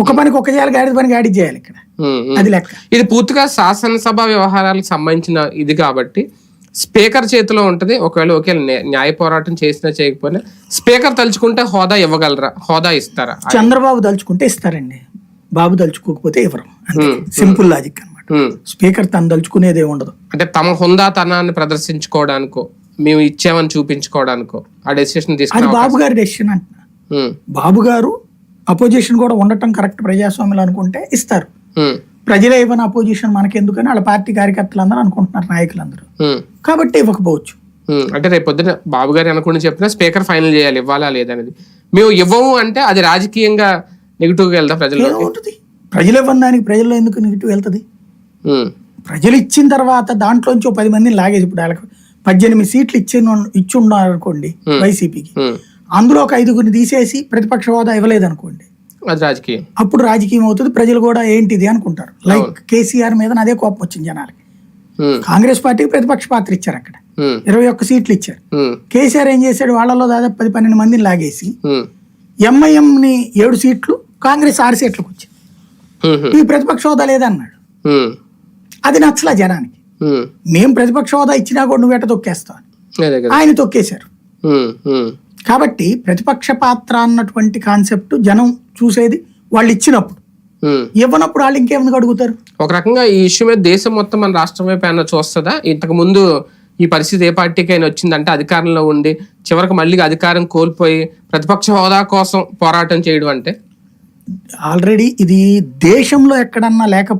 ఒక పనికి ఒక చేయాలి గాడి పని గాడి చేయాలి ఇక్కడ. అది లెక్క. ఇది పూర్తిగా శాసనసభ వ్యవహారాలకు సంబంధించిన ఇది కాబట్టి స్పీకర్ చేతిలో ఉంటది ఒకవేళ ఒకవేళ న్యా- న్యాయ పోరాటం చేసినా చేయకపోయినా స్పీకర్ తలుచుకుంటే హోదా ఇవ్వగలరా? హోదా ఇస్తారా? చంద్రబాబు తలుచుకుంటే ఇస్తారండి. బాబు తలుచుకోకపోతే ఇవ్వరు. సింపుల్ లాజిక్ అన్నమాట. ఉమ్. స్పీకర్ తను తలుచుకునేదే ఉండదు. అంటే తమ హుందాతనాన్ని ప్రదర్శించుకోవడానికో మేము ఇచ్చామని చూపించుకోవడానికో ఆ డెసిషన్ తీసుకుని బాబు గారి డెసిషన్ అంటున్నా. బాబు గారు అపోజిషన్ కూడా ఉండటం కరెక్ట్ ప్రజాస్వామ్యంలో అనుకుంటే ఇస్తారు. ప్రజలే ఇవ్వని అపోజిషన్ మనకెందుకని వాళ్ళ పార్టీ కార్యకర్తలు అందరూ అనుకుంటున్నారు నాయకులందరూ. కాబట్టి ఇవ్వకపోవచ్చు. అంటే రేపు పొద్దున బాబు గారు అనుకుని చెప్పినా స్పీకర్ ఫైనల్ చేయాలి ఇవ్వాలా లేదనేది మేము ఇవ్వము అంటే అది రాజకీయంగా నెగిటివ్గా వెళ్దా ఉంటుంది. ప్రజలు ఇవ్వని దానికి ప్రజల్లో ఎందుకు నెగిటివ్ వెళ్తుంది? ప్రజలు ఇచ్చిన తర్వాత దాంట్లోంచి పది మందిని లాగేసి ఇప్పుడు వాళ్ళకి పద్దెనిమిది సీట్లు ఇచ్చి ఇచ్చి ఉన్నారు అనుకోండి వైసీపీకి అందులో ఒక ఐదుగురిని తీసేసి ప్రతిపక్ష హోదా ఇవ్వలేదు అనుకోండి అది రాజకీయం. అప్పుడు రాజకీయం అవుతుంది ప్రజలు కూడా ఏంటిది అనుకుంటారు. లైక్ కేసీఆర్ మీద అదే కోపం వచ్చింది జనాలకి. కాంగ్రెస్ పార్టీకి ప్రతిపక్ష పాత్ర ఇచ్చారు అక్కడ. ఇరవై ఒక్క సీట్లు ఇచ్చారు. కేసీఆర్ ఏం చేశాడు? వాళ్ళలో దాదాపు పది పన్నెండు మందిని లాగేసి ఎంఐఎం ని ఏడు సీట్లు కాంగ్రెస్ ఆరు సీట్లకు వచ్చింది ఈ ప్రతిపక్ష హోదా లేదన్నాడు. అది నచ్చలా జనానికి. మేము ప్రతిపక్ష హోదా ఇచ్చినా కూడా నువ్వు ఎట్ట తొక్కేస్తావు? ఆయన తొక్కేశారు. కాబట్టి ప్రతిపక్ష పాత్ర అన్నటువంటి కాన్సెప్ట్ జనం చూసేది వాళ్ళు ఇచ్చినప్పుడు. ఇవ్వనప్పుడు వాళ్ళు ఇంకేముందుకు అడుగుతారు? ఒక రకంగా ఈ ఇష్యూ మీద దేశం మొత్తం మన రాష్ట్రం వైపు ఏమైనా చూస్తుందా? ఇంతకు ముందు ఈ పరిస్థితి ఏ పార్టీకి అయినా వచ్చిందంటే అధికారంలో ఉండి చివరికి మళ్ళీ అధికారం కోల్పోయి ప్రతిపక్ష హోదా కోసం పోరాటం చేయడం అంటే? ఆల్రెడీ ఇది దేశంలో ఎక్కడన్నా లేకపోతే